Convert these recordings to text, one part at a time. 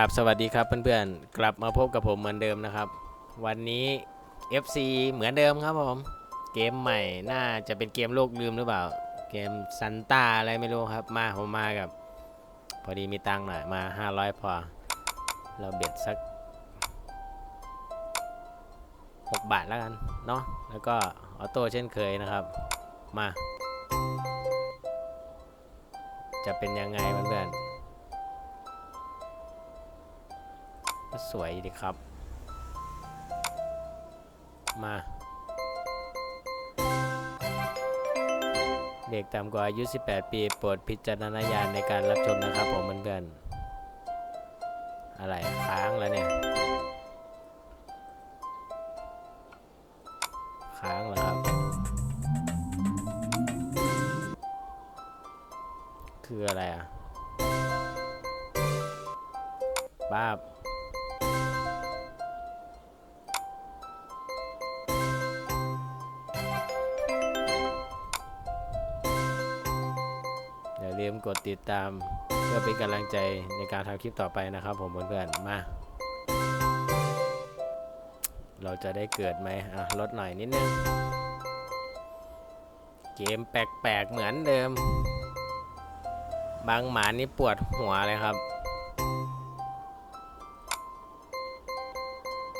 ราบสวัสดีครับเพื่อนๆ กลับมาพบกับผมเหมือนเดิมนะครับ วันนี้ FC เหมือนเดิมครับผม เกมใหม่น่าจะเป็นเกมโลกลืมหรือเปล่า เกมซันต้าอะไรไม่รู้ครับ มาผมมากับ พอดีมีตังค์หน่อยมา 500 พอ เราเบ็ดสัก 6 บาทแล้วกัน เนาะแล้วก็ออโต้เช่นเคยนะครับ มา จะเป็นยังไงเพื่อนๆ สวยดีครับ มา เด็กต่ำกว่าอายุ 18 ปีโปรดพิจารณญาณในการรับชมนะครับผมเพื่อนๆอะไรค้างแล้วเนี่ย ค้างแล้วครับ คืออะไรอะบ้า กดติดตาม เพื่อเป็นกำลังใจในการทำคลิปต่อไปนะครับ ผมเพื่อนๆมา เราจะได้เกิดไหมอะลดหน่อยนิดนึง เกมแปลกๆเหมือนเดิม บางหมานี่ปวดหัวเลยครับ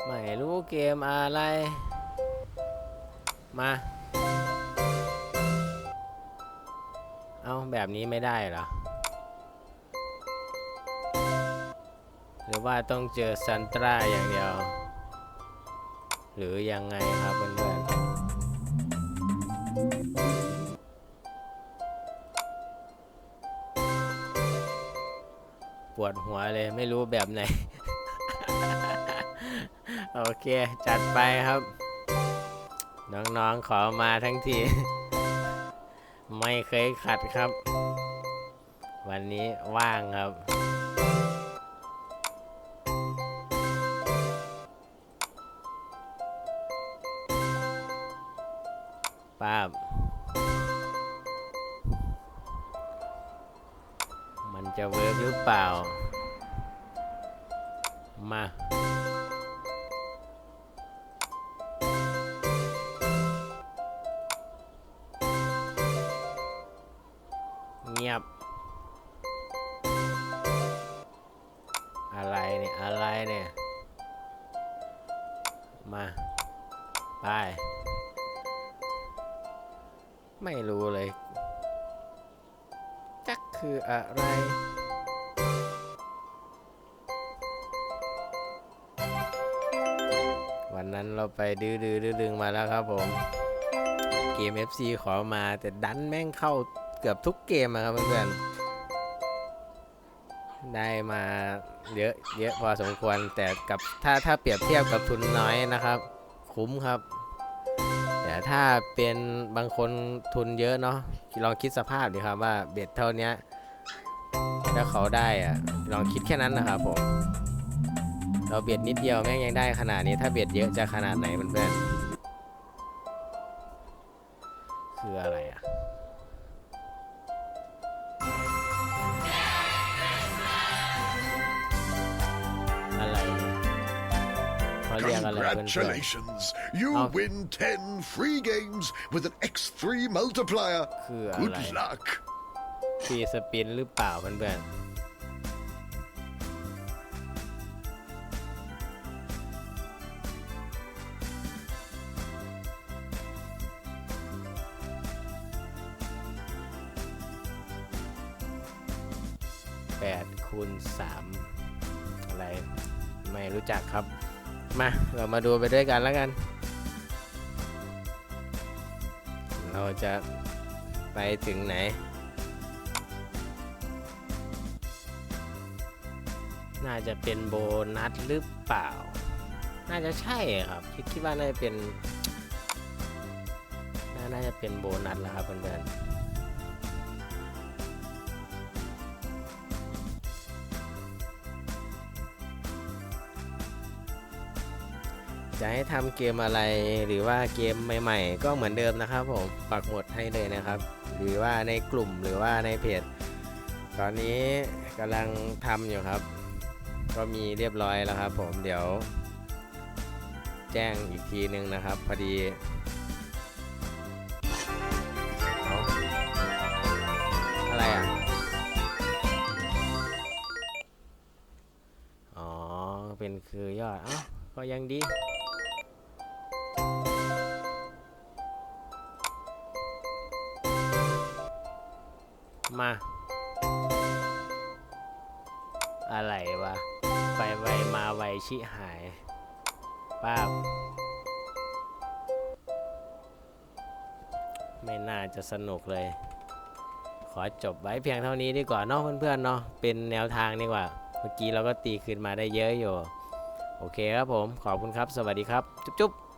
ไม่รู้เกมอะไร มา เอาแบบนี้ไม่ได้เหรอ หรือว่าต้องเจอซันตราอย่างเดียว หรือยังไงครับเพื่อนๆ ปวดหัวเลยไม่รู้แบบไหน โอเค จัดไปครับ น้องๆ ขอมาทั้งที ไม่เคยขัดครับ วันนี้ว่างครับ ป้าบ มันจะเวิร์กหรือเปล่า มา อะไรเนี่ย มา ไป ไม่รู้เลย จักคืออะไรวันนั้นเราไปดื้อดื้อดึงมาแล้วครับผม เกม FC ขอมาแต่ดันแม่งเข้าเกือบทุกเกมอะครับเพื่อนๆ ได้มาเยอะเยอะพอสมควรแต่กับถ้าถ้าเปรียบเทียบกับทุนน้อยนะครับ คุ้มครับ แต่ถ้าเป็นบางคนทุนเยอะเนาะลองคิดสภาพดิครับว่าเบ็ดเท่านี้ถ้าเขาได้อะลองคิดแค่นั้นนะครับผมเราเบ็ดนิดเดียวแม่งยังได้ขนาดนี้ ถ้าเบ็ดเยอะจะขนาดไหนเพื่อนคืออะไรอะ เขาเรียกอะไรเพื่อน Congratulations! You Oh. win 10 free games with an X3 multiplier. ๆคืออะ Good ไร luck! ฟรีสปินหรือเปล่าเพื่อนๆแปดคูณสามอะไร ไม่รู้จักครับ มา เรามาดูไปด้วยกันแล้วกัน เราจะไปถึงไหน น่าจะเป็นโบนัสหรือเปล่า น่าจะใช่ครับคิดคิดว่าน่าจะเป็น น่าน่าจะเป็นโบนัสแล้วครับเพื่อนๆ จะให้ทำเกมอะไรหรือว่าเกมใหม่ ๆ ก็เหมือนเดิมนะครับผมปักหมดให้เลยนะครับ หรือว่าในกลุ่มหรือว่าในเพจ ตอนนี้กำลังทำอยู่ครับ ก็มีเรียบร้อยแล้วครับผมเดี๋ยว แจ้งอีกทีนึงนะครับ พอดีเอาอะไรอะ อ๋อ เป็นคือยอด เอ้า ก็ยังดี อะไรวะ ไปไวมาไวชิหายป้าบไม่น่าจะสนุกเลย ขอจบไว้เพียงเท่านี้ดีกว่าเนาะเพื่อนๆเนาะเป็นแนวทางดีกว่า เมื่อกี้เราก็ตีคืนมาได้เยอะอยู่ โอเคครับผม ขอบคุณครับ สวัสดีครับ จุ๊บๆ